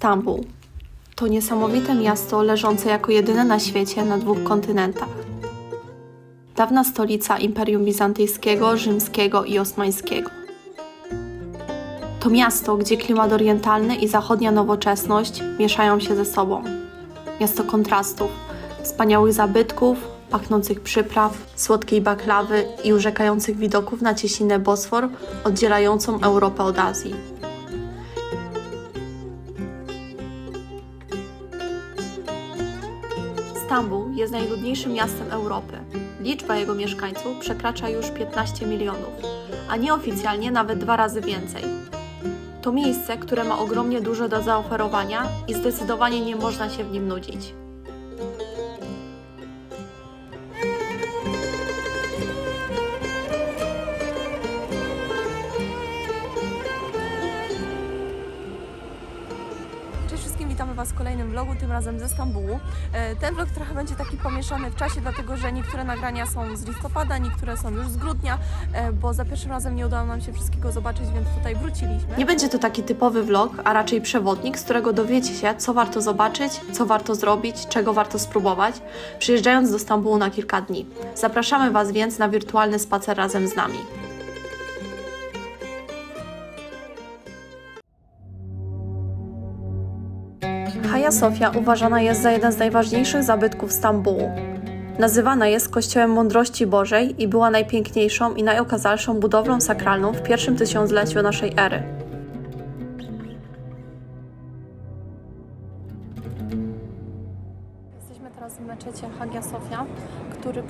Stambuł. To niesamowite miasto leżące jako jedyne na świecie na dwóch kontynentach. Dawna stolica Imperium Bizantyjskiego, Rzymskiego i Osmańskiego. To miasto, gdzie klimat orientalny i zachodnia nowoczesność mieszają się ze sobą. Miasto kontrastów, wspaniałych zabytków, pachnących przypraw, słodkiej baklawy i urzekających widoków na cieśninę Bosfor oddzielającą Europę od Azji. Stambuł jest najludniejszym miastem Europy. Liczba jego mieszkańców przekracza już 15 milionów, a nieoficjalnie nawet dwa razy więcej. To miejsce, które ma ogromnie dużo do zaoferowania i zdecydowanie nie można się w nim nudzić. Witamy Was w kolejnym vlogu, tym razem ze Stambułu. E, Ten vlog trochę będzie taki pomieszany w czasie, dlatego że niektóre nagrania są z listopada, niektóre są już z grudnia, e, bo za pierwszym razem nie udało nam się wszystkiego zobaczyć, więc tutaj wróciliśmy. Nie będzie to taki typowy vlog, a raczej przewodnik, z którego dowiecie się, co warto zobaczyć, co warto zrobić, czego warto spróbować, przyjeżdżając do Stambułu na kilka dni. Zapraszamy Was więc na wirtualny spacer razem z nami. Hagia Sofia uważana jest za jeden z najważniejszych zabytków Stambułu. Nazywana jest Kościołem Mądrości Bożej i była najpiękniejszą i najokazalszą budowlą sakralną w pierwszym tysiącleciu naszej ery.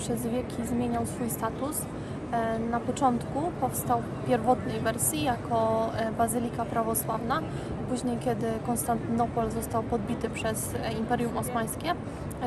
Przez wieki zmieniał swój status. E, Na początku powstał w pierwotnej wersji jako e, bazylika prawosławna. Później, kiedy Konstantynopol został podbity przez e, Imperium Osmańskie,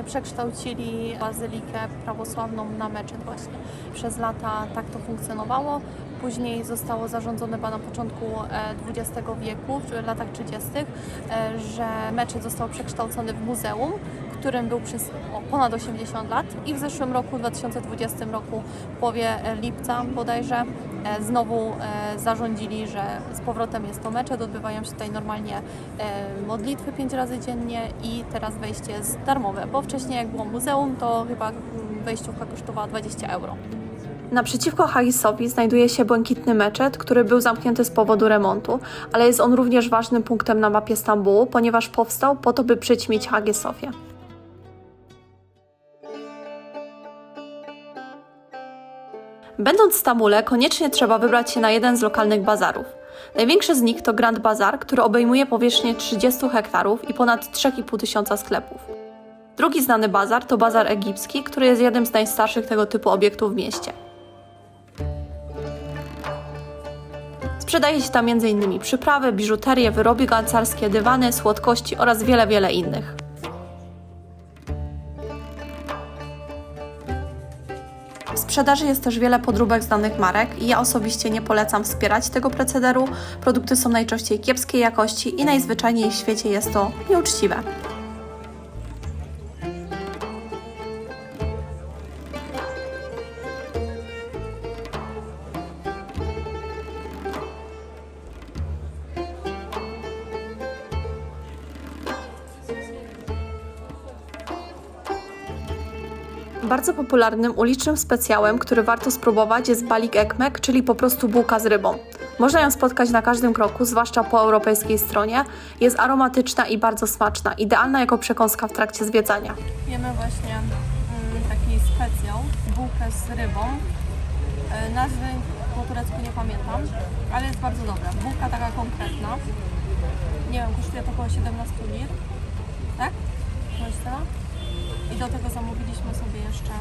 przekształcili bazylikę prawosławną na meczet właśnie. Przez lata tak to funkcjonowało. Później zostało zarządzone chyba na początku e, XX wieku, w latach 30., e, że meczet został przekształcony w muzeum, którym był przez ponad 80 lat i w zeszłym roku, w 2020 roku, w połowie lipca bodajże, e, znowu zarządzili, że z powrotem jest to meczet, odbywają się tutaj normalnie modlitwy 5 razy dziennie i teraz wejście jest darmowe, bo wcześniej jak było muzeum, to chyba wejściówka kosztowała 20 euro. Naprzeciwko Hagi Sofii znajduje się błękitny meczet, który był zamknięty z powodu remontu, ale jest on również ważnym punktem na mapie Stambułu, ponieważ powstał po to, by przyćmić Hagię Sofię. Będąc w Stambule, koniecznie trzeba wybrać się na jeden z lokalnych bazarów. Największy z nich to Grand Bazar, który obejmuje powierzchnię 30 hektarów i ponad 3,5 tysiąca sklepów. Drugi znany bazar to bazar egipski, który jest jednym z najstarszych tego typu obiektów w mieście. Sprzedaje się tam m.in. przyprawy, biżuterię, wyroby gancarskie, dywany, słodkości oraz wiele, wiele innych. W sprzedaży jest też wiele podróbek znanych marek i ja osobiście nie polecam wspierać tego procederu. Produkty są najczęściej kiepskiej jakości i najzwyczajniej w świecie jest to nieuczciwe. Bardzo popularnym ulicznym specjałem, który warto spróbować jest balik ekmek, czyli po prostu bułka z rybą. Można ją spotkać na każdym kroku, zwłaszcza po europejskiej stronie. Jest aromatyczna i bardzo smaczna, idealna jako przekąska w trakcie zwiedzania. Jemy właśnie mm, taki specjał, bułkę z rybą. E, nazwy po turecku nie pamiętam, ale jest bardzo dobra. Bułka taka konkretna. Nie wiem, kosztuje to około 17 lir. Tak? Cena? I do tego zamówiliśmy sobie jeszcze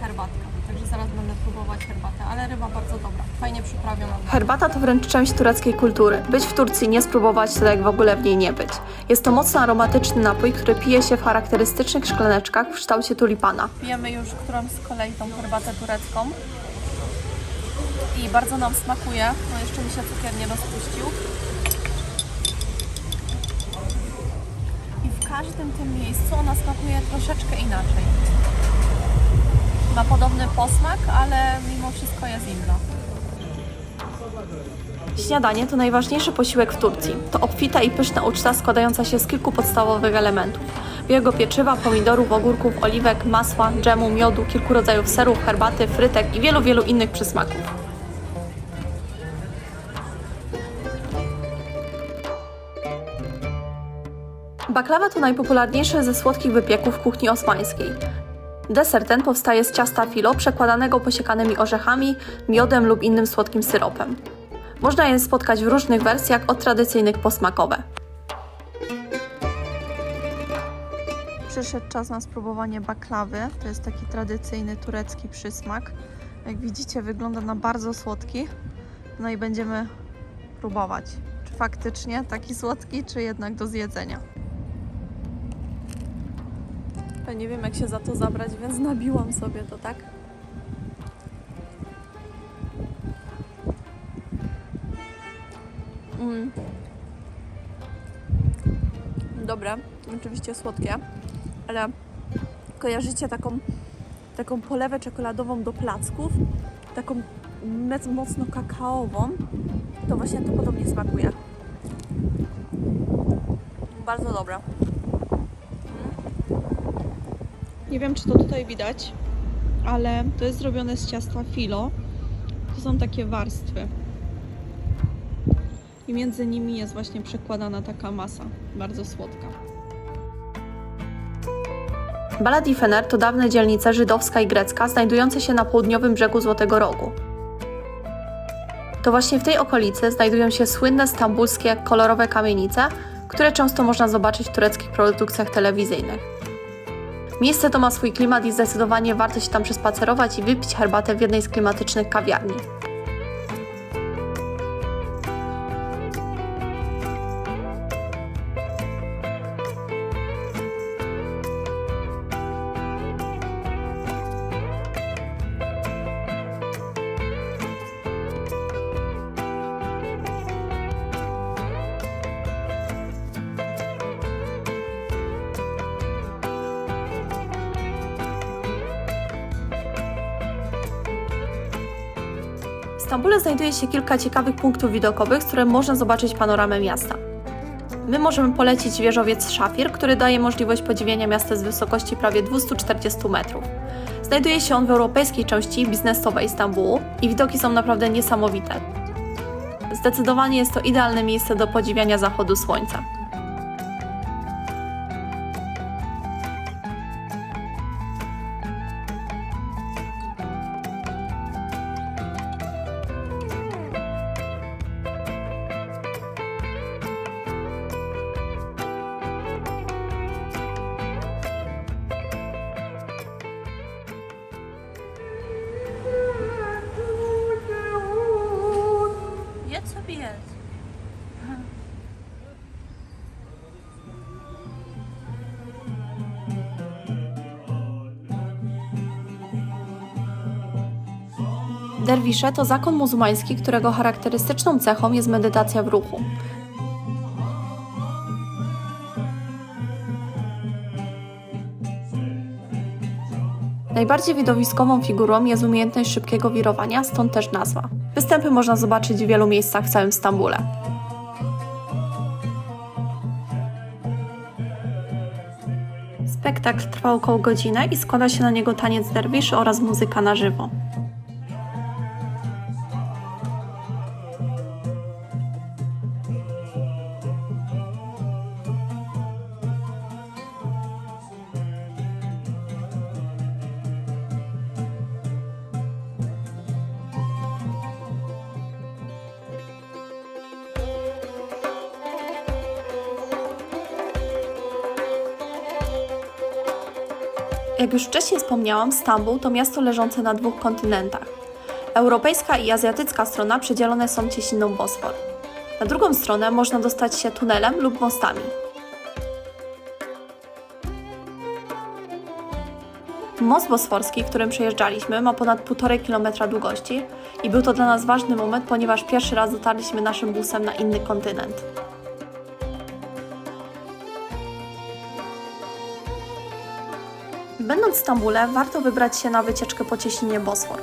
herbatkę. Także zaraz będę próbować herbatę, ale ryba bardzo dobra, fajnie przyprawiona. Herbata to wręcz część tureckiej kultury. Być w Turcji, nie spróbować, to jak w ogóle w niej nie być. Jest to mocno aromatyczny napój, który pije się w charakterystycznych szklaneczkach w kształcie tulipana. Pijemy już którąś z kolei tą herbatę turecką i bardzo nam smakuje. No jeszcze mi się cukier nie rozpuścił. Każdym tym miejscu ona smakuje troszeczkę inaczej. Ma podobny posmak, ale mimo wszystko jest inna. Śniadanie to najważniejszy posiłek w Turcji. To obfita i pyszna uczta składająca się z kilku podstawowych elementów. Białego pieczywa, pomidorów, ogórków, oliwek, masła, dżemu, miodu, kilku rodzajów serów, herbaty, frytek i wielu, wielu innych przysmaków. Baklawa to najpopularniejszy ze słodkich wypieków kuchni osmańskiej. Deser ten powstaje z ciasta filo przekładanego posiekanymi orzechami, miodem lub innym słodkim syropem. Można je spotkać w różnych wersjach, od tradycyjnych po smakowe. Przyszedł czas na spróbowanie baklawy. To jest taki tradycyjny turecki przysmak. Jak widzicie, wygląda na bardzo słodki. No i będziemy próbować, czy faktycznie taki słodki, czy jednak do zjedzenia. Ja nie wiem, jak się za to zabrać, więc nabiłam sobie to, tak? Mm. Dobre, oczywiście słodkie, ale kojarzycie taką, taką polewę czekoladową do placków, taką mocno kakaową, to właśnie to podobnie smakuje. Bardzo dobre. Nie wiem, czy to tutaj widać, ale to jest zrobione z ciasta filo. To są takie warstwy. I między nimi jest właśnie przekładana taka masa, bardzo słodka. Baladi Fener to dawne dzielnice żydowska i grecka, znajdujące się na południowym brzegu Złotego Rogu. To właśnie w tej okolicy znajdują się słynne stambulskie kolorowe kamienice, które często można zobaczyć w tureckich produkcjach telewizyjnych. Miejsce to ma swój klimat i zdecydowanie warto się tam przespacerować i wypić herbatę w jednej z klimatycznych kawiarni. Stambule znajduje się kilka ciekawych punktów widokowych, z których można zobaczyć panoramę miasta. My możemy polecić wieżowiec Szafir, który daje możliwość podziwiania miasta z wysokości prawie 240 metrów. Znajduje się on w europejskiej części biznesowej Stambułu i widoki są naprawdę niesamowite. Zdecydowanie jest to idealne miejsce do podziwiania zachodu słońca. Derwisze to zakon muzułmański, którego charakterystyczną cechą jest medytacja w ruchu. Najbardziej widowiskową figurą jest umiejętność szybkiego wirowania, stąd też nazwa. Występy można zobaczyć w wielu miejscach w całym Stambule. Spektakl trwa około godziny i składa się na niego taniec derwiszy oraz muzyka na żywo. Jak już wcześniej wspomniałam, Stambuł to miasto leżące na dwóch kontynentach. Europejska i azjatycka strona przedzielone są cieśniną Bosfor. Na drugą stronę można dostać się tunelem lub mostami. Most bosforski, którym przejeżdżaliśmy, ma ponad 1,5 km długości i był to dla nas ważny moment, ponieważ pierwszy raz dotarliśmy naszym busem na inny kontynent. Będąc w Stambule, warto wybrać się na wycieczkę po cieśninie Bosfor.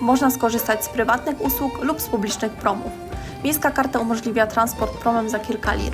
można skorzystać z prywatnych usług lub z publicznych promów. Miejska karta umożliwia transport promem za kilka lir.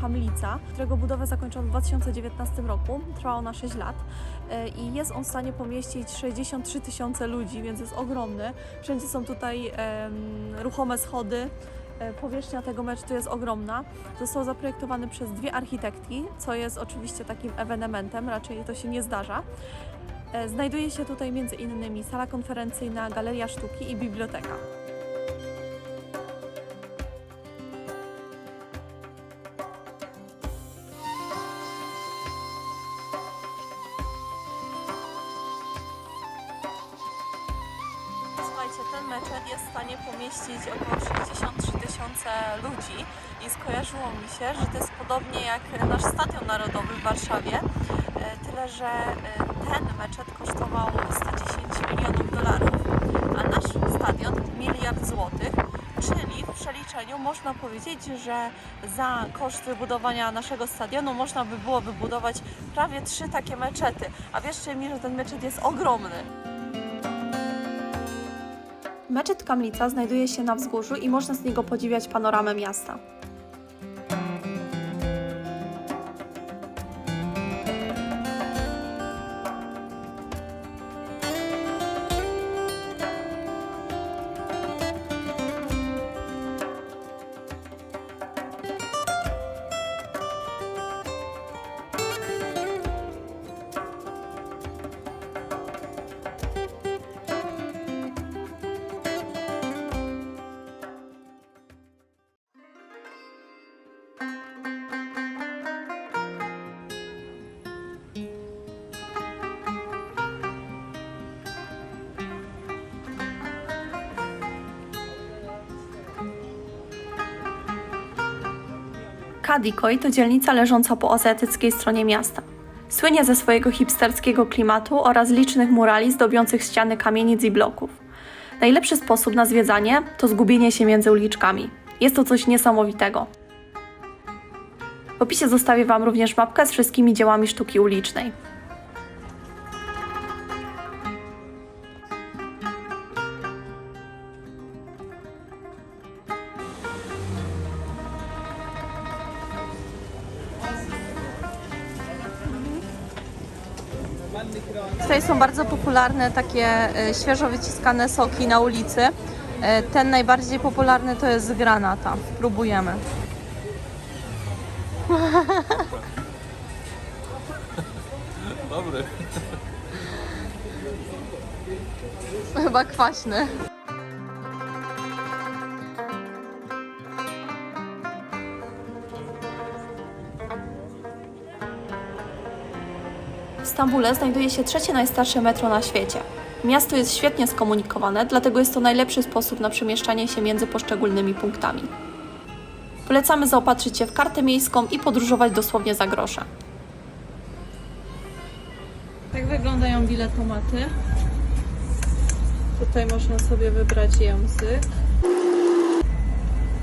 Kamlica, którego budowę zakończono w 2019 roku. Trwał on na 6 lat e, i jest on w stanie pomieścić 63 tysiące ludzi, więc jest ogromny. Wszędzie są tutaj ruchome schody. E, Powierzchnia tego meczu jest ogromna. Został zaprojektowany przez dwie architektki, co jest oczywiście takim ewenementem, raczej to się nie zdarza. E, Znajduje się tutaj między innymi sala konferencyjna, galeria sztuki i biblioteka. Słuchajcie, ten meczet jest w stanie pomieścić około 63 tysiące ludzi. I skojarzyło mi się, że to jest podobnie jak nasz Stadion Narodowy w Warszawie, e, tyle że e, ten meczet kosztował 110 milionów dolarów, a nasz stadion miliard złotych, czyli w przeliczeniu można powiedzieć, że za koszt wybudowania naszego stadionu można by było wybudować prawie trzy takie meczety, a wierzcie mi, że ten meczet jest ogromny. Meczet Kamlica znajduje się na wzgórzu i można z niego podziwiać panoramę miasta. Kadikoy to dzielnica leżąca po azjatyckiej stronie miasta. Słynie ze swojego hipsterskiego klimatu oraz licznych murali zdobiących ściany kamienic i bloków. Najlepszy sposób na zwiedzanie to zgubienie się między uliczkami. Jest to coś niesamowitego. W opisie zostawię Wam również mapkę z wszystkimi dziełami sztuki ulicznej. Popularne takie e, świeżo wyciskane soki na ulicy. E, Ten najbardziej popularny to jest granata. Próbujemy. Dobry. Chyba kwaśny. Stambule znajduje się trzecie najstarsze metro na świecie. Miasto jest świetnie skomunikowane, dlatego jest to najlepszy sposób na przemieszczanie się między poszczególnymi punktami. Polecamy zaopatrzyć się w kartę miejską i podróżować dosłownie za grosze. Tak wyglądają biletomaty. Tutaj można sobie wybrać język.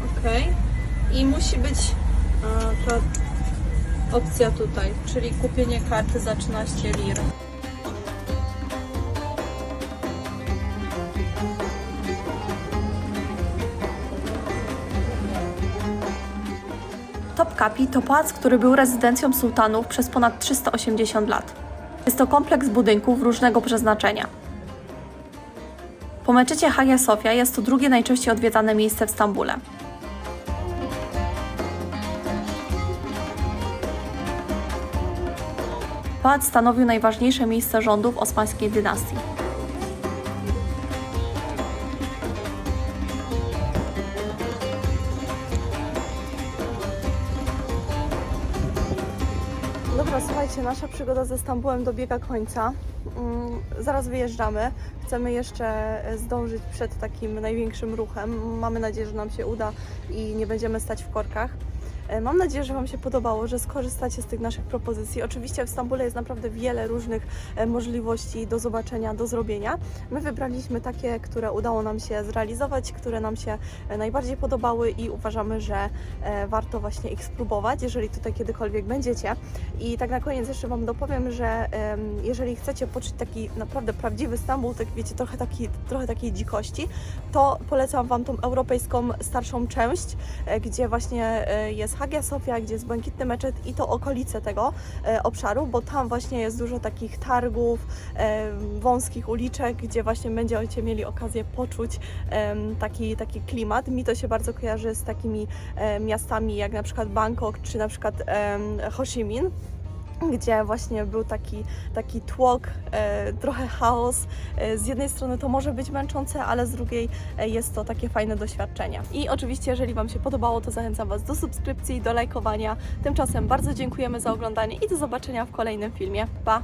Ok. I musi być a, ta opcja tutaj, czyli kupienie karty za 13 lir. Topkapi to pałac, który był rezydencją sułtanów przez ponad 380 lat. Jest to kompleks budynków różnego przeznaczenia. Po meczecie Hagia Sofia jest to drugie najczęściej odwiedzane miejsce w Stambule. Pałac stanowił najważniejsze miejsce rządów osmańskiej dynastii. Dobra, słuchajcie, nasza przygoda ze Stambułem dobiega końca. Mm, Zaraz wyjeżdżamy. Chcemy jeszcze zdążyć przed takim największym ruchem. Mamy nadzieję, że nam się uda i nie będziemy stać w korkach. E, Mam nadzieję, że Wam się podobało, że skorzystacie z tych naszych propozycji. Oczywiście w Stambule jest naprawdę wiele różnych e, możliwości do zobaczenia, do zrobienia. My wybraliśmy takie, które udało nam się zrealizować, które nam się e, najbardziej podobały i uważamy, że warto właśnie ich spróbować, jeżeli tutaj kiedykolwiek będziecie. I tak na koniec jeszcze Wam dopowiem, że jeżeli chcecie poczuć taki naprawdę prawdziwy Stambuł, tak wiecie, trochę, taki, trochę takiej dzikości, to polecam Wam tą europejską starszą część, gdzie właśnie e, jest Hagia Sofia, gdzie jest Błękitny Meczet i to okolice tego e, obszaru, bo tam właśnie jest dużo takich targów, e, wąskich uliczek, gdzie właśnie będziecie mieli okazję poczuć taki, taki klimat. Mi to się bardzo kojarzy z takimi e, miastami jak na przykład Bangkok czy na przykład Ho Chi Minh gdzie właśnie był taki, taki tłok, e, trochę chaos. E, z jednej strony to może być męczące, ale z drugiej e, jest to takie fajne doświadczenie. I oczywiście, jeżeli Wam się podobało, to zachęcam Was do subskrypcji, do lajkowania. Tymczasem bardzo dziękujemy za oglądanie i do zobaczenia w kolejnym filmie. Pa!